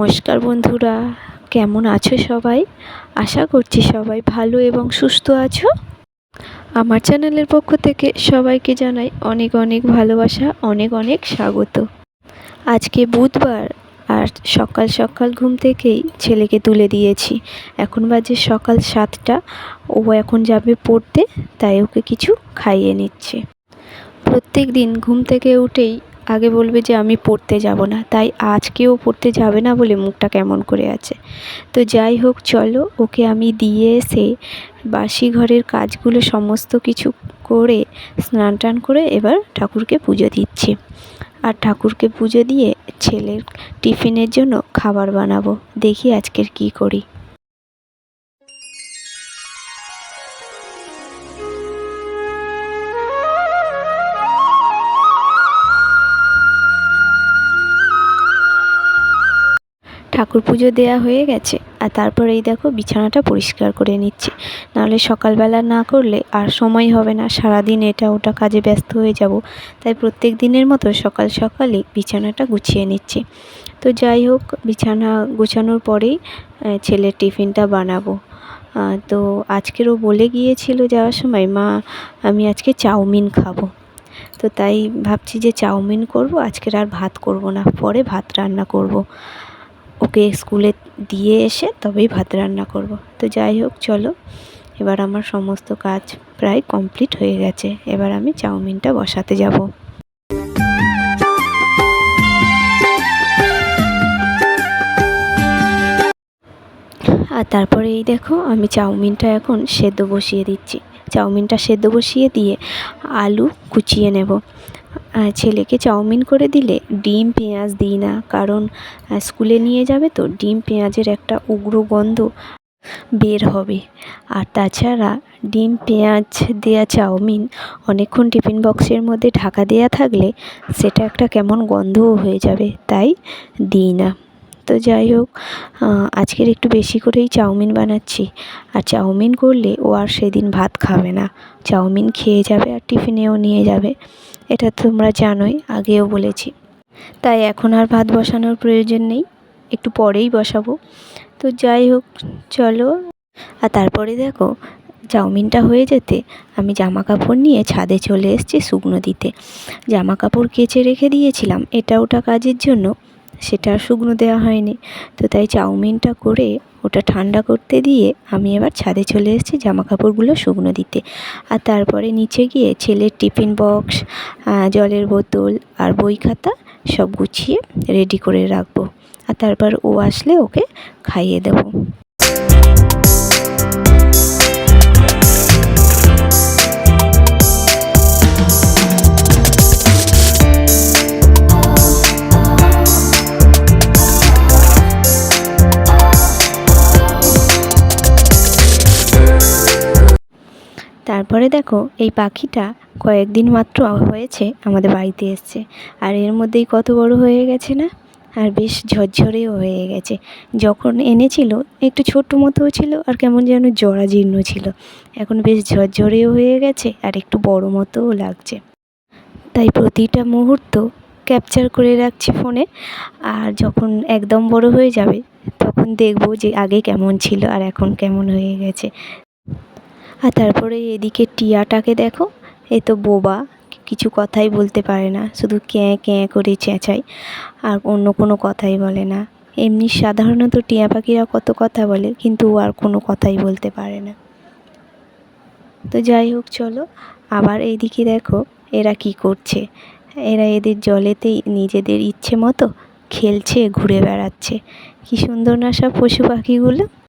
নমস্কার বন্ধুরা, কেমন আছো সবাই? আশা করছি সবাই ভালো এবং সুস্থ আছো। আমার চ্যানেলের পক্ষ থেকে সবাইকে জানাই অনেক অনেক ভালোবাসা, অনেক অনেক স্বাগত। আজকে বুধবার আর সকাল সকাল ঘুম থেকেই ছেলেকে তুলে দিয়েছি। এখন বাজে সকাল সাতটা, ও এখন যাবে পড়তে, তাই ওকে কিছু খাইয়ে নিচ্ছে। প্রত্যেক দিন ঘুম থেকে উঠেই আগে বলবে যে আমি পড়তে যাব না, তাই আজকেও পড়তে যাবে না বলে মুখটা কেমন করে আছে। তো যাই হোক, চলো, ওকে আমি দিয়ে এসে বাসি ঘরের কাজগুলো সমস্ত কিছু করে স্নান টান করে এবার ঠাকুরকে পুজো দিচ্ছি। আর ঠাকুরকে পুজো দিয়ে ছেলের টিফিনের জন্য খাবার বানাবো। দেখি আজকের কি করি। ঠাকুর পুজো দেওয়া হয়ে গেছে। আর তারপরে এই দেখো বিছানাটা পরিষ্কার করে নিচ্ছি। নাহলে সকালবেলা না করলে আর সময় হবে না। সারাদিন এটা ওটা কাজে ব্যস্ত হয়ে যাব। তাই প্রত্যেক দিনের মতো সকাল সকালই বিছানাটা গুছিয়ে নিচ্ছি। তো যাই হোক, বিছানা গুছানোর পরেই ছেলের টিফিনটা বানাবো। তো আজকেরও বলে গিয়েছিল যাওয়ার সময়, মা, আমি আজকে চাউমিন খাব। তো তাই ভাবছি যে চাউমিন করব, আজকের আর ভাত করব না। পরে ভাত রান্না করব। ওকে স্কুলে দিয়ে এসে তবেই ভাত রান্না করব। তো যাই হোক, চলো। এবার আমার সমস্ত কাজ প্রায় কমপ্লিট হয়ে গেছে। এবার আমি চাউমিনটা বসাতে যাব। আর তারপরে এই দেখো, আমি চাউমিনটা এখন সেদ্ধ বসিয়ে দিচ্ছি। চাউমিনটা সেদ্ধ বসিয়ে দিয়ে আলু কুচিয়ে নেব। ছেলেকে চাউমিন করে দিলে ডিম, পেঁয়াজ দিই না। কারণ স্কুলে নিয়ে যাবে তো, ডিম, পেঁয়াজের একটা উগ্র গন্ধ বের হবে। আর তাছাড়া ডিম, পেঁয়াজ দেয়া চাউমিন অনেকক্ষণ টিফিন বক্সের মধ্যে ঢাকা দেয়া থাকলে সেটা একটা কেমন গন্ধও হয়ে যাবে, তাই দিই না। তো যাই হোক আজকের একটু বেশি করেই চাউমিন বানাচ্ছি। আর চাউমিন করলে ও আর সেদিন ভাত খাবে না। চাউমিন খেয়ে যাবে আর টিফিনেও নিয়ে যাবে। এটা তোমরা জানোই, আগেও বলেছি। তাই এখন আর ভাত বসানোর প্রয়োজন নেই। একটু পরেই বসাবো। তো যাই হোক, চলো। আর তারপরে দেখো, চাউমিনটা হয়ে যেতে আমি জামা কাপড় নিয়ে ছাদে চলে এসেছি শুকনো দিতে। জামা কাপড় কেচে রেখে দিয়েছিলাম। এটা ওটা কাজের জন্য। সেটা শুকনো দেওয়া হয়নি। তো তাই চাউমিনটা করে ওটা ঠান্ডা করতে দিয়ে আমি এবার ছাদে চলে এসেছি জামা কাপড়গুলো শুকনো দিতে। আর তারপরে নিচে গিয়ে ছেলের টিফিন বক্স জলের বোতল আর বই খাতা সব গুছিয়ে রেডি করে রাখব। আর তারপর ও আসলে ওকে খাইয়ে দেবো। তারপরে দেখো, এই পাখিটা কয়েকদিন মাত্র হয়েছে আমাদের বাড়িতে এসছে। আর এর মধ্যেই কত বড় হয়ে গেছে না? আর বেশ ঝরঝরেও হয়ে গেছে। যখন এনেছিল, একটু ছোট্ট মতো ছিল আর কেমন যেন জরাজীর্ণ ছিল। এখন বেশ ঝরঝরেও হয়ে গেছে আর একটু বড় মতোও লাগছে। তাই প্রতিটা মুহূর্ত ক্যাপচার করে রাখছি ফোনে। আর যখন একদম বড় হয়ে যাবে, তখন দেখব যে আগে কেমন ছিল আর এখন কেমন হয়ে গেছে। আর তারপরে এদিকে টিয়াটাকে দেখো, এ তো বোবা, কিছু কথাই বলতে পারে না, শুধু ক্যাঁ ক্যাঁ করে চেঁচায়, আর অন্য কোনো কথাই বলে না। এমনি সাধারণত টিয়া পাখিরা কত কথা বলে, কিন্তু আর কোনো কথাই বলতে পারে না। তো যাই হোক, চলো, আবার এইদিকে দেখো, এরা কি করছে। এরা এদের জলেতেই নিজেদের ইচ্ছে মতো খেলছে, ঘুরে বেড়াচ্ছে। কি সুন্দর না সব পশু পাখিগুলো?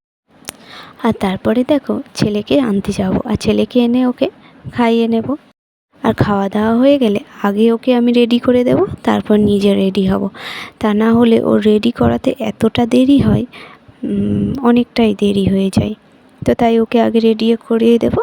আর তারপরে দেখো, ছেলেকে আনতে যাব। আর ছেলেকে এনে ওকে খাইয়ে নেব। আর খাওয়া দাওয়া হয়ে গেলে আগে ওকে আমি রেডি করে দেব, তারপর নিজে রেডি হব। তা না হলে ও রেডি করাতে এতটা দেরি হয় অনেকটাই দেরি হয়ে যায়। তো তাই ওকে আগে রেডি করিয়ে দেবো।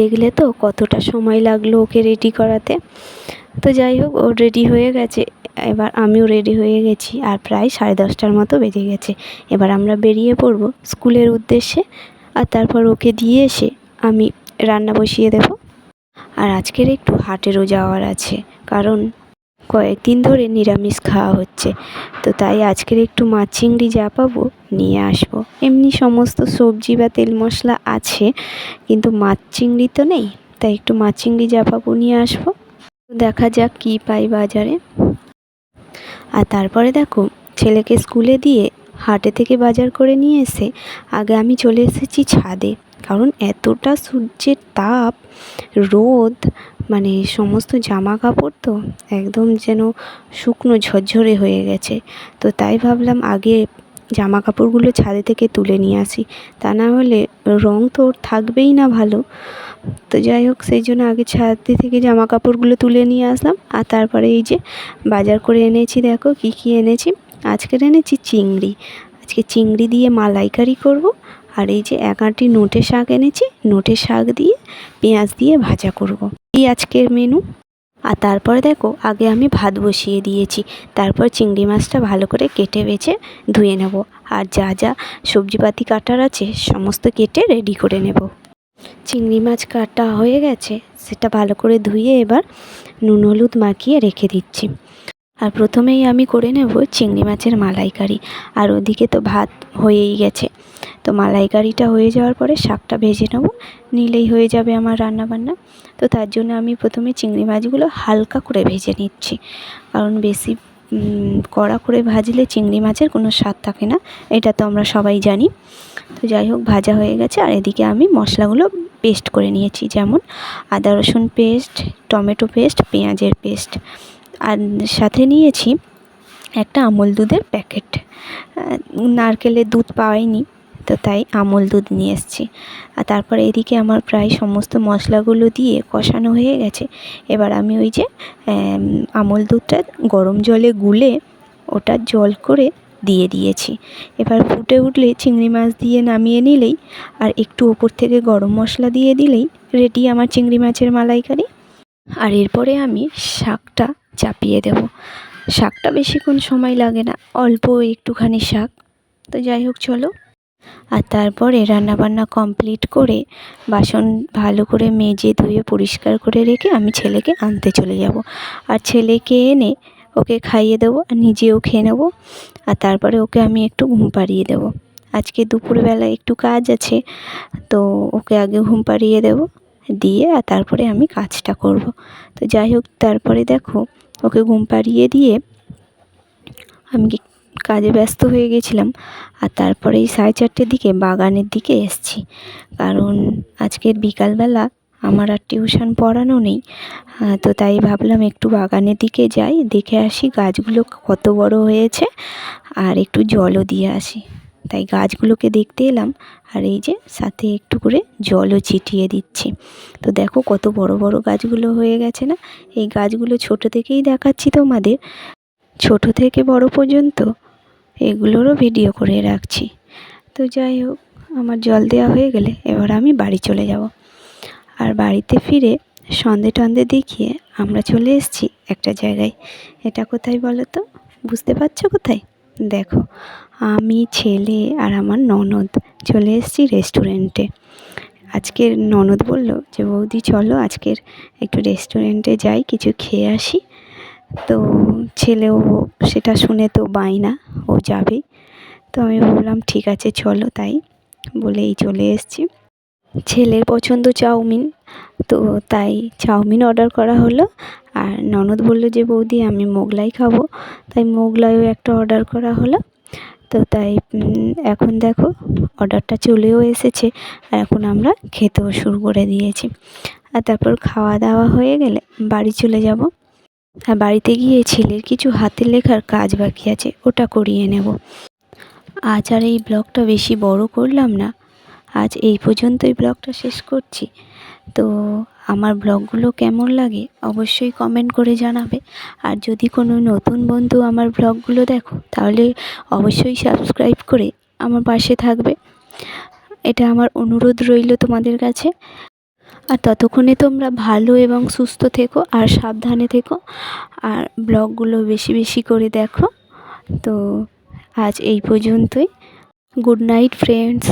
দেখলে তো কতটা সময় লাগল ওকে রেডি করাতে। তো যাই হোক, ও রেডি হয়ে গেছে। এবার আমিও রেডি হয়ে গেছি আর প্রায় সাড়ে দশটার মতো বেজে গেছে। এবার আমরা বেরিয়ে পড়ব স্কুলের উদ্দেশ্যে আর তারপর ওকে দিয়ে এসে আমি রান্না বসিয়ে দেব। আর আজকের একটু হাটেরও যাওয়ার আছে। কারণ কয়েকদিন ধরে নিরামিষ খাওয়া হচ্ছে। তো তাই আজকের একটু মাছ চিংড়ি যা পাবো নিয়ে আসব। এমনি সমস্ত সবজি বা তেল মশলা আছে, কিন্তু মাছ চিংড়ি তো নেই। তাই একটু মাছ চিংড়ি যা পাবো নিয়ে আসব। দেখা যাক কী পাই বাজারে। আর তারপরে দেখো, ছেলেকে স্কুলে দিয়ে হাটে থেকে বাজার করে নিয়ে এসে আগে আমি চলে এসেছি ছাদে। কারণ এতটা সূর্যের তাপ, রোদ মানে সমস্ত জামা কাপড় তো একদম যেন শুকনো ঝরঝরে হয়ে গেছে। তো তাই ভাবলাম আগে জামা কাপড়গুলো ছাদে থেকে তুলে নিয়ে আসি। তা না হলে রঙ তো ওর থাকবেই না ভালো। তো যাই হোক, সেই জন্য আগে ছাদে থেকে জামা কাপড়গুলো তুলে নিয়ে আসলাম। আর তারপরে এই যে বাজার করে এনেছি, দেখো কী কী এনেছি। আজকের এনেছি চিংড়ি। আজকে চিংড়ি দিয়ে মালাইকারি করব। আর এই যে এক আঁটি নোটে শাক এনেছি, নোটে শাক দিয়ে পেঁয়াজ দিয়ে ভাজা করব। এই আজকের মেনু আর তারপরে দেখো, আগে আমি ভাত বসিয়ে দিয়েছি। তারপর চিংড়ি মাছটা ভালো করে কেটে বেছে ধুয়ে নেব। আর যা যা সবজিপাতি কাটার আছে, সমস্ত কেটে রেডি করে নেব। চিংড়ি মাছ কাটা হয়ে গেছে, সেটা ভালো করে ধুয়ে এবার নুন হলুদ মাখিয়ে রেখে দিচ্ছি। আর প্রথমেই আমি করে নেব চিংড়ি মাছের মালাইকারি। আর ওদিকে তো ভাত হয়েই গেছে। তো মালাইকারিটা হয়ে যাওয়ার পরে শাকটা ভেজে নেব। নিলেই হয়ে যাবে আমার রান্নাবান্না। তো তার জন্য আমি প্রথমে চিংড়ি মাছগুলো হালকা করে ভেজে নিচ্ছি। কারণ বেশি কড়া করে ভাজলে চিংড়ি মাছের কোনো স্বাদ থাকে না। এটা তো আমরা সবাই জানি। তো যাই হোক, ভাজা হয়ে গেছে। আর এদিকে আমি মশলাগুলো পেস্ট করে নিয়েছি। যেমন আদা রসুন পেস্ট টমেটো পেস্ট পেঁয়াজের পেস্ট আর সাথে নিয়েছি একটা আমল দুধের প্যাকেট। নারকেলের দুধ পাওয়াইনি, তো তাই আমল দুধ নিয়ে এসেছি। আর তারপরে এদিকে আমার প্রায় সমস্ত মশলাগুলো দিয়ে কষানো হয়ে গেছে। এবার আমি ওই যে আমল দুধটা গরম জলে গুলে ওটা জল করে দিয়ে দিয়েছি। এবার ফুটে উঠলে চিংড়ি মাছ দিয়ে নামিয়ে নিলেই আর একটু ওপর থেকে গরম মশলা দিয়ে দিলেই রেডি আমার চিংড়ি মাছের মালাইকারি। আর এরপরে আমি শাকটা চাপিয়ে দেব। শাকটা বেশিক্ষণ সময় লাগে না, অল্প একটুখানি শাক। তো যাই হোক, চলো। আর তারপরে রান্নাবান্না কমপ্লিট করে বাসন ভালো করে মেজে ধুয়ে পরিষ্কার করে রেখে আমি ছেলেকে আনতে চলে যাব। আর ছেলেকে এনে ওকে খাইয়ে দেবো, আর নিজেও খেয়ে নেব। আর তারপরে ওকে আমি একটু ঘুম পাড়িয়ে দেবো। আজকে দুপুরবেলা একটু কাজ আছে, তো ওকে আগে ঘুম পাড়িয়ে দেবো। দিয়ে আর তারপরে আমি কাজটা করব। তো যাই হোক, তারপরে দেখো ওকে ঘুম পাড়িয়ে দিয়ে আমি কাজে ব্যস্ত হয়ে গেছিলাম। আর তারপরে এই সাড়ে চারটের দিকে বাগানের দিকে এসছি। কারণ আজকের বিকালবেলা আমার আর টিউশন পড়ানো নেই। তো তাই ভাবলাম একটু বাগানের দিকে যাই, দেখে আসি গাছগুলো কত বড় হয়েছে। আর একটু জলও দিয়ে আসি। তাই গাছগুলোকে দেখতে এলাম আর এই যে সাথে একটু করে জলও ছিটিয়ে দিচ্ছি। তো দেখো কত বড় বড় গাছগুলো হয়ে গেছে না? এই গাছগুলো ছোট থেকেই দেখাচ্ছি তোমাদের। ছোট থেকে বড় পর্যন্ত এগুলোরও ভিডিও করে রাখছি। তো যাই হোক, আমার জল দেওয়া হয়ে গেলে এবার আমি বাড়ি চলে যাব। আর বাড়িতে ফিরে সন্ধে টন্দে দেখিয়ে আমরা চলে এসেছি একটা জায়গায়। এটা কোথায় বলো তো? বুঝতে পারছ কোথায়? দেখো, আমি ছেলে আর আমার ননদ। চলে এসেছি রেস্টুরেন্টে আজকের ননদ বলল যে, বৌদি, চলো আজকের একটু রেস্টুরেন্টে যাই, কিছু খেয়ে আসি। তো ছেলেও সেটা শুনে তো না, ও যাবেই তো আমি বললাম, ঠিক আছে, চলো তাই। বলেই চলে এসেছি। ছেলের পছন্দ চাউমিন। তো তাই চাউমিন অর্ডার করা হলো। আর ননদ বলল যে, বৌদি, আমি মোগলাই খাব। তাই মোগলাইও একটা অর্ডার করা হলো। তো তাই এখন দেখো অর্ডারটা চলেও এসেছে আর এখন আমরা খেতেও শুরু করে দিয়েছি। আর তারপর খাওয়া দাওয়া হয়ে গেলে বাড়ি চলে যাব। আর বাড়িতে গিয়ে ছেলের কিছু হাতের লেখার কাজ বাকি আছে, ওটা করিয়ে নেব। আজ আর এই ব্লগটা বেশি বড় করলাম না। আজ এই পর্যন্তই ব্লগটা শেষ করছি। তো আমার ব্লগগুলো কেমন লাগে অবশ্যই কমেন্ট করে জানাবে। আর যদি কোনো নতুন বন্ধু আমার ব্লগগুলো দেখো, তাহলে অবশ্যই সাবস্ক্রাইব করে আমার পাশে থাকবে। এটা আমার অনুরোধ রইল তোমাদের কাছে। আর ততক্ষণে তোমরা ভালো এবং সুস্থ থেকো আর সাবধানে থেকো আর ব্লগগুলো বেশি বেশি করে দেখো। তো আজ এই পর্যন্তই। Good night friends